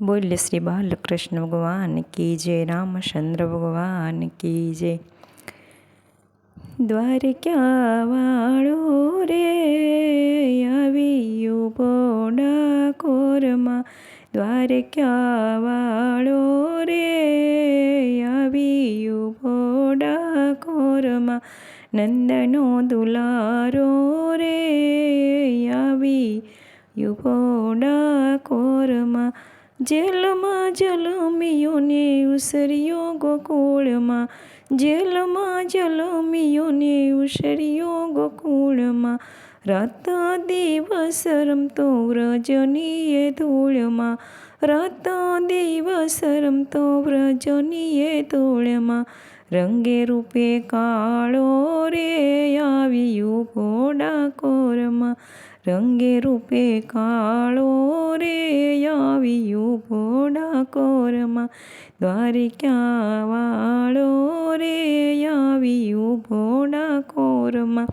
બોલ્ય શ્રી બાલકૃષ્ણ ભગવાન કી જય રામચંદ્ર ભગવાન કી જય દ્વારકા વાળો રે આવ્યું બોડા કોરમાં દ્વારકા વાળો રે આવ્યું બોડા કોરમાં નંદનો દુલારો રે આવી યુપોડા કોરમાં જેલમાં જલમિયોને ઉસર્યો ગોકુળમાં. જેલમાં જલમિયોને ઉસર્યો ગોકુળમાં. રાત દિવસ રમતો વ્રજનીએ ધૂળમાં. રાત દિવસ રમતો વ્રજનીએ ધૂળમાં. રંગે રૂપે કાળો રે આવ્યું ઘોડા કોરમાં રંગે રૂપે કાળો રે આવ્યું ઘોડા કોરમાં દ્વારિકા વાળો રે આવ્યું ઘોડા કોરમાં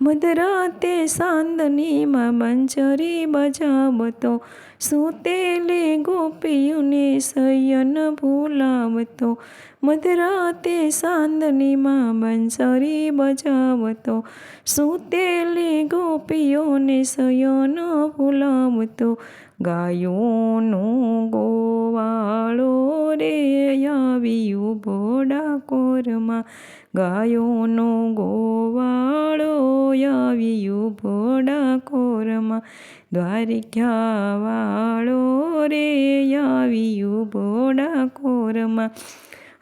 મધરાતે સાંદનીમાં મંજરી બજાવતો, સૂતેલી ગોપીઓને શયન ભૂલાવતો, મધરાતે સાંદનીમાં બંસરી બજાવતો, સૂતેલી ગોપીઓને શયન ભૂલાવતો, ગાયોનું ગોવાળો રે આવ્યું ભોડા કોરમાં ગાયોનો ગોવાળો આવ્યું ભોડા કોરમાં દ્વારિકા વાળો રે આવ્યું ભોડા કોરમાં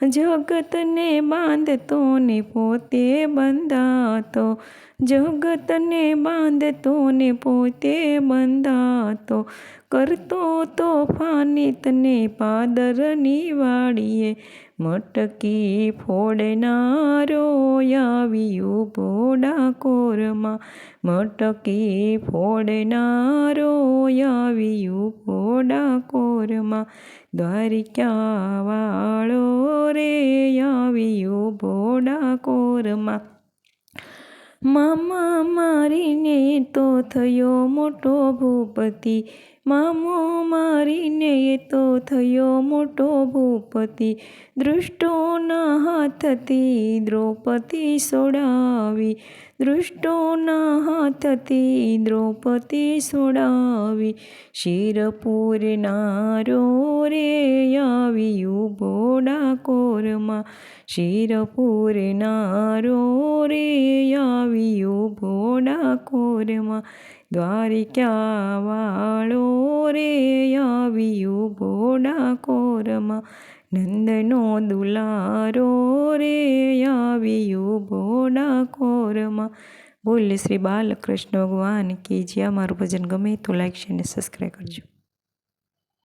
જગતને બાંધતો ને પોતે બંધાતો, જગતને બાંધતો ને પોતે બંધાતો કરતો તો ફાનિતને પાદરની વાડીએ મટકી ફોડનારો આવ્યું ભોડા કોરમાં મટકી ફોડનારો આવ્યું ભોડા કોરમાં દ્વારિકા વાળો રે આવ્યું ભોડા કોરમાં મામા મારીને તો થયો મોટો ભૂપતિ. મામો મારીને તો થયો મોટો ભૂપતિ. દૃષ્ટોના હાથથી દ્રૌપદી સોડાવી, દૃષ્ટોના હાથથી દ્રૌપદી સોડાવી શિરપુર નારો રે આવ્યું બોડા કોરમાં શિરપુર નારો રે આવ્યું બોડા કોરમાં દ્વારિકા વાળો રે આવ્યું બોડા કોરમાં નંદનો દુલારો રે આવ્યું બોડા કોરમાં બોલ શ્રી બાલકૃષ્ણ ભગવાન કે જે અમારું ભજન ગમે તો લાઈક શેર અને સબસ્ક્રાઈબ કરજો